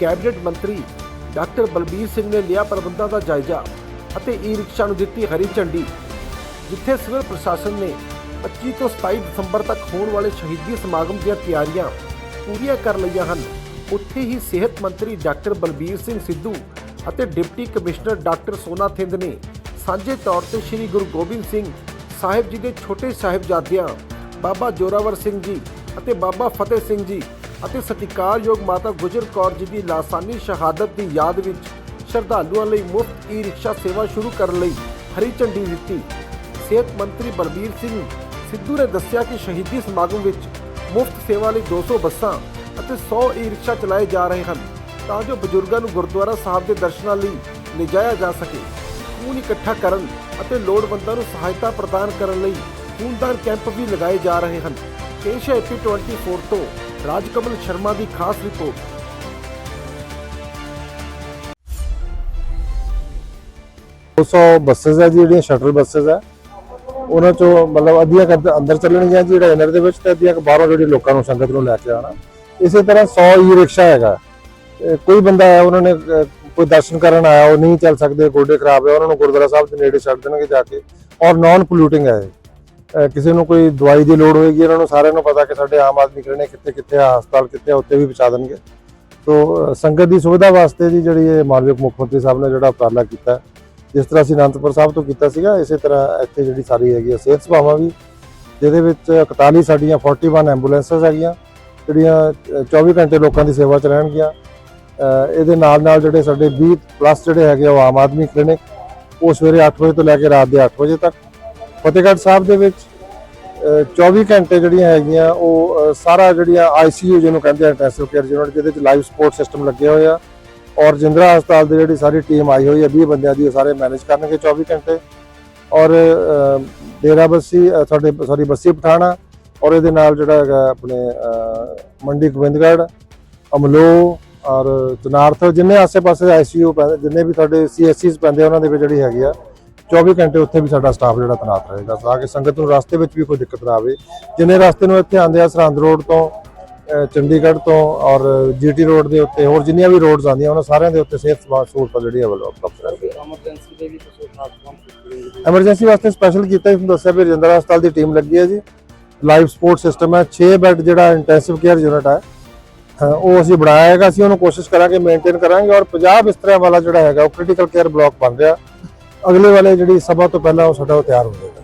Cabinet ਮੰਤਰੀ doctor Balbir Singh ਨੇ ਲਿਆ ਪ੍ਰਬੰਧਾਂ ਦਾ ਜਾਇਜ਼ਾ ਅਤੇ ਈ ਰਿਕਸ਼ਾ ਨੂੰ ਦਿੱਤੀ ਹਰੀ ਝੰਡੀ, ਜਿੱਥੇ ਸਿਵਲ ਪ੍ਰਸ਼ਾਸਨ ਨੇ 25 ਤੋਂ 27 ਦਸੰਬਰ ਤੱਕ ਹੋਣ ਵਾਲੇ ਸ਼ਹੀਦੀ ਸਮਾਗਮ ਦੀਆਂ ਤਿਆਰੀਆਂ ਪੂਰੀਆਂ ਕਰ ਲਈਆਂ ਹਨ। ਉੱਥੇ ਹੀ ਸਿਹਤ ਮੰਤਰੀ ਡਾਕਟਰ ਬਲਬੀਰ ਸਿੰਘ ਸਿੱਧੂ ਅਤੇ ਡਿਪਟੀ ਕਮਿਸ਼ਨਰ ਡਾਕਟਰ ਸੋਨਾ ਥਿੰਦ ਨੇ ਸਾਂਝੇ ਤੌਰ ਤੇ ਸ੍ਰੀ ਗੁਰੂ ਗੋਬਿੰਦ ਸਿੰਘ ਸਾਹਿਬ ਜੀ ਦੇ ਛੋਟੇ ਸਾਹਿਬਜ਼ਾਦਿਆਂ, ਬਾਬਾ ਜੋਰਾਵਰ ਸਿੰਘ ਜੀ ਅਤੇ ਬਾਬਾ ਫਤਿਹ ਸਿੰਘ ਜੀ ਅਤੇ ਸਤਿਕਾਰਯੋਗ ਮਾਤਾ ਗੁਜਰ ਕੌਰ ਜੀ ਦੀ ਲਾਸਾਨੀ ਸ਼ਹਾਦਤ ਦੀ ਯਾਦ ਵਿੱਚ ਸ਼ਰਧਾਲੂਆਂ ਲਈ ਮੁਫਤ ਈ ਰਿਕਸ਼ਾ ਸੇਵਾ ਸ਼ੁਰੂ ਕਰਨ ਲਈ ਹਰੀ ਝੰਡੀ ਦਿੱਤੀ। ਸਿਹਤ ਮੰਤਰੀ ਬਲਬੀਰ ਸਿੰਘ ਸਿੱਧੂ ਨੇ ਦੱਸਿਆ ਕਿ ਸ਼ਹੀਦੀ ਸਮਾਗਮ ਵਿੱਚ ਮੁਫਤ ਸੇਵਾ ਲਈ 200 ਬੱਸਾਂ ਅਤੇ 100 ਈ ਰਿਕਸ਼ਾ ਚਲਾਏ ਜਾ ਰਹੇ ਹਨ, ਤਾਂ ਜੋ ਬਜ਼ੁਰਗਾਂ ਨੂੰ ਗੁਰਦੁਆਰਾ ਸਾਹਿਬ ਦੇ ਦਰਸ਼ਨਾਂ ਲਈ ਲਿਜਾਇਆ ਜਾ ਸਕੇ। ਖੂਨ ਇਕੱਠਾ ਕਰਨ ਅਤੇ ਲੋੜਵੰਦਾਂ ਨੂੰ ਸਹਾਇਤਾ ਪ੍ਰਦਾਨ ਕਰਨ ਲਈ ਖੂਨਦਾਨ ਕੈਂਪ ਵੀ ਲਗਾਏ ਜਾ ਰਹੇ ਹਨ। ਪੇਸ਼ 24 ਤੋਂ ਰਾਜਕਮਲ ਸ਼ਰਮਾ ਦੀ ਖਾਸ ਰਿਪੋਰਟ। 200 ਬੱਸਸ ਹੈ ਜਿਹੜੀਆਂ ਸ਼ਟਲ ਬੱਸਸ ਹੈ। ਉਹਨਾਂ ਚੋਂ ਮਤਲਬ ਅੱਧੀਆਂ ਅੰਦਰ- ਚੱਲਣਗੀਆਂ ਜੀ, ਜਿਹੜਾ ਇਨਰ ਦੇ ਵਿੱਚ, ਤੇ ਅੱਧੀਆਂ ਬਾਹਰੋਂ ਜਿਹੜੀ ਲੋਕਾਂ ਨੂੰ ਸੰਗਤ ਨੂੰ ਲੈ ਕੇ ਆਉਣਾ। ਇਸੇ ਤਰ੍ਹਾਂ 100 ਈ ਰਿਕਸ਼ਾ ਹੈਗਾ ਕੋਈ ਬੰਦਾ ਹੈ ਉਹਨਾਂ ਨੇ ਕੋਈ ਦਰਸ਼ਨ ਕਰਨ ਆਇਆ, ਉਹ ਨਹੀਂ ਚੱਲ ਸਕਦੇ, ਗੋਡੇ ਖਰਾਬ ਹੈ, ਉਹਨਾਂ ਨੂੰ ਗੁਰਦੁਆਰਾ ਸਾਹਿਬ ਦੇ ਨੇੜੇ ਛੱਡ ਦੇਣਗੇ ਜਾ ਕੇ। ਔਰ ਨਾਨ ਪੋਲਿਊਟਿੰਗ ਹੈ ਕਿਸੇ ਨੂੰ ਕੋਈ ਦਵਾਈ ਦੀ ਲੋੜ ਹੋਏਗੀ ਇਹਨਾਂ ਨੂੰ ਸਾਰਿਆਂ ਨੂੰ ਪਤਾ ਕਿ ਸਾਡੇ ਆਮ ਆਦਮੀ ਕਲੀਨਿਕ ਕਿੱਥੇ ਕਿੱਥੇ ਆ ਹਸਪਤਾਲ ਕਿੱਥੇ ਆ ਉੱਤੇ ਵੀ ਪਹੁੰਚਾ ਦੇਣਗੇ। ਤੋ ਸੰਗਤ ਦੀ ਸੁਵਿਧਾ ਵਾਸਤੇ ਜੀ ਜਿਹੜੀ ਇਹ ਮਾਨਯੋਗ ਮੁੱਖ ਮੰਤਰੀ ਸਾਹਿਬ ਨੇ ਜਿਹੜਾ ਉਪਰਾਲਾ ਕੀਤਾ ਜਿਸ ਤਰ੍ਹਾਂ ਅਸੀਂ ਅਨੰਦਪੁਰ ਸਾਹਿਬ ਤੋਂ ਕੀਤਾ ਸੀਗਾ ਇਸੇ ਤਰ੍ਹਾਂ ਇੱਥੇ ਜਿਹੜੀ ਸਾਰੀ ਹੈਗੀ ਆ ਸਿਹਤ ਸਭਾਵਾਂ ਵੀ ਜਿਹਦੇ ਵਿੱਚ 41 ਸਾਡੀਆਂ 41 ਐਂਬੂਲੈਂਸਸ ਹੈਗੀਆਂ ਜਿਹੜੀਆਂ ਅ, 24 ਘੰਟੇ ਲੋਕਾਂ ਦੀ ਸੇਵਾ ਚ ਰਹਿਣਗੀਆਂ। ਇਹਦੇ ਨਾਲ ਨਾਲ ਜਿਹੜੇ ਸਾਡੇ 20 ਪਲੱਸ ਜਿਹੜੇ ਹੈਗੇ ਆ, ਉਹ ਆਮ ਆਦਮੀ ਕਲੀਨਿਕ ਉਹ ਸਵੇਰੇ 8 ਵਜੇ ਤੋਂ ਲੈ ਕੇ ਰਾਤ ਦੇ 8 ਵਜੇ ਤੱਕ ਫਤਿਹਗੜ੍ਹ ਸਾਹਿਬ ਦੇ ਵਿੱਚ ਅ, 24 ਘੰਟੇ ਜਿਹੜੀਆਂ ਹੈਗੀਆਂ ਉਹ ਸਾਰਾ ਜਿਹੜੀਆਂ ਆਈਸੀਯੂ ਜਿਹਨੂੰ ਕਹਿੰਦੇ ਆ ਇੰਟੈਂਸਿਵ ਕੇਅਰ ਯੂਨਿਟ ਜਿਹਦੇ ਵਿੱਚ ਲਾਈਵ ਸਪੋਰਟ ਸਿਸਟਮ ਲੱਗੇ ਹੋਏ ਆ। ਔਰ ਜਿੰਦਰਾ ਹਸਪਤਾਲ ਦੀ ਜਿਹੜੀ ਸਾਰੀ ਟੀਮ ਆਈ ਹੋਈ ਹੈ 20 ਬੰਦਿਆਂ ਦੀ ਉਹ ਸਾਰੇ ਮੈਨੇਜ ਕਰਨਗੇ 24 ਘੰਟੇ। ਔਰ ਡੇਰਾ ਬੱਸੀ ਅ, ਸਾਡੇ ਸੌਰੀ ਬੱਸੀ ਪਠਾਣਾ ਔਰ ਇਹਦੇ ਨਾਲ ਜਿਹੜਾ ਹੈਗਾ ਆਪਣੇ ਮੰਡੀ ਗੋਬਿੰਦਗੜ੍ਹ ਅਮਲੋ ਔਰ ਚਨਾਰਥ ਜਿੰਨੇ ਆਸੇ-ਪਾਸੇ ਆਈਸੀਯੂ ਜਿੰਨੇ ਵੀ ਸਾਡੇ ਸੀਐਸਸੀਸ ਪੈਂਦੇ ਆ ਉਹਨਾਂ ਦੇ ਵਿੱਚ ਜਿਹੜੀ ਹੈਗੀ ਆ 24 ਘੰਟੇ ਉੱਥੇ ਵੀ ਸਾਡਾ ਸਟਾਫ ਜਿਹੜਾ ਤੈਨਾਤ ਰਹੇਗਾ। ਤਾਂ ਕਿ ਸੰਗਤ ਨੂੰ ਰਸਤੇ ਵਿੱਚ ਵੀ ਕੋਈ ਦਿੱਕਤ ਨਾ ਆਵੇ। ਜਿੰਨੇ ਰਸਤੇ ਨੂੰ ਇੱਥੇ ਆਉਂਦੇ ਆ, ਸਰਹੰਦ ਰੋਡ ਤੋਂ ਚੰਡੀਗੜ੍ਹ ਤੋਂ ਔਰ ਜੀਟੀ ਰੋਡ ਦੇ ਉੱਤੇ, ਹੋਰ ਜਿੰਨੀਆਂ ਵੀ ਰੋਡਸ ਆਉਂਦੀਆਂ, ਉਹਨਾਂ ਸਾਰਿਆਂ ਦੇ ਉੱਤੇ ਸਿਹਤ ਸੇਵਾ ਸਹੂਲਤਾਂ ਜਿਹੜੀਆਂ ਅਵੇਲੇਬਲ ਰਹਿੰਦੀ ਹੈ ਐਮਰਜੈਂਸੀ ਦੇ ਵੀ ਤੁਸੀਂ ਖਾਸ ਕੰਮ ਐਮਰਜੈਂਸੀ ਵਾਸਤੇ ਸਪੈਸ਼ਲ ਕੀਤਾ ਤੁਹਾਨੂੰ ਦੱਸਿਆ ਵੀ ਰਜਿੰਦਰਾ ਹਸਪਤਾਲ ਦੀ ਟੀਮ ਲੱਗੀ ਹੈ ਜੀ। ਲਾਈਫ ਸਪੋਰਟ ਸਿਸਟਮ ਹੈ 6 ਬੈੱਡ ਜਿਹੜਾ ਇੰਟੈਂਸਿਵ ਕੇਅਰ ਯੂਨਿਟ ਹੈ ਉਹ ਅਸੀਂ ਬਣਾਇਆ ਹੈਗਾ। ਅਸੀਂ ਉਹਨੂੰ ਕੋਸ਼ਿਸ਼ ਕਰਾਂਗੇ ਮੇਨਟੇਨ ਕਰਾਂਗੇ ਔਰ 50 ਬਿਸਤਰਿਆਂ ਵਾਲਾ ਜਿਹੜਾ ਹੈਗਾ, ਉਹ ਕ੍ਰਿਟੀਕਲ ਕੇਅਰ ਬਲਾਕ ਬਣ ਰਿਹਾ। ਅਗਲੇ ਵਾਲੇ ਜਿਹੜੀ ਸਭਾ ਤੋਂ ਪਹਿਲਾਂ ਉਹ ਸਾਡਾ ਉਹ ਤਿਆਰ ਹੋ ਜਾਏਗਾ।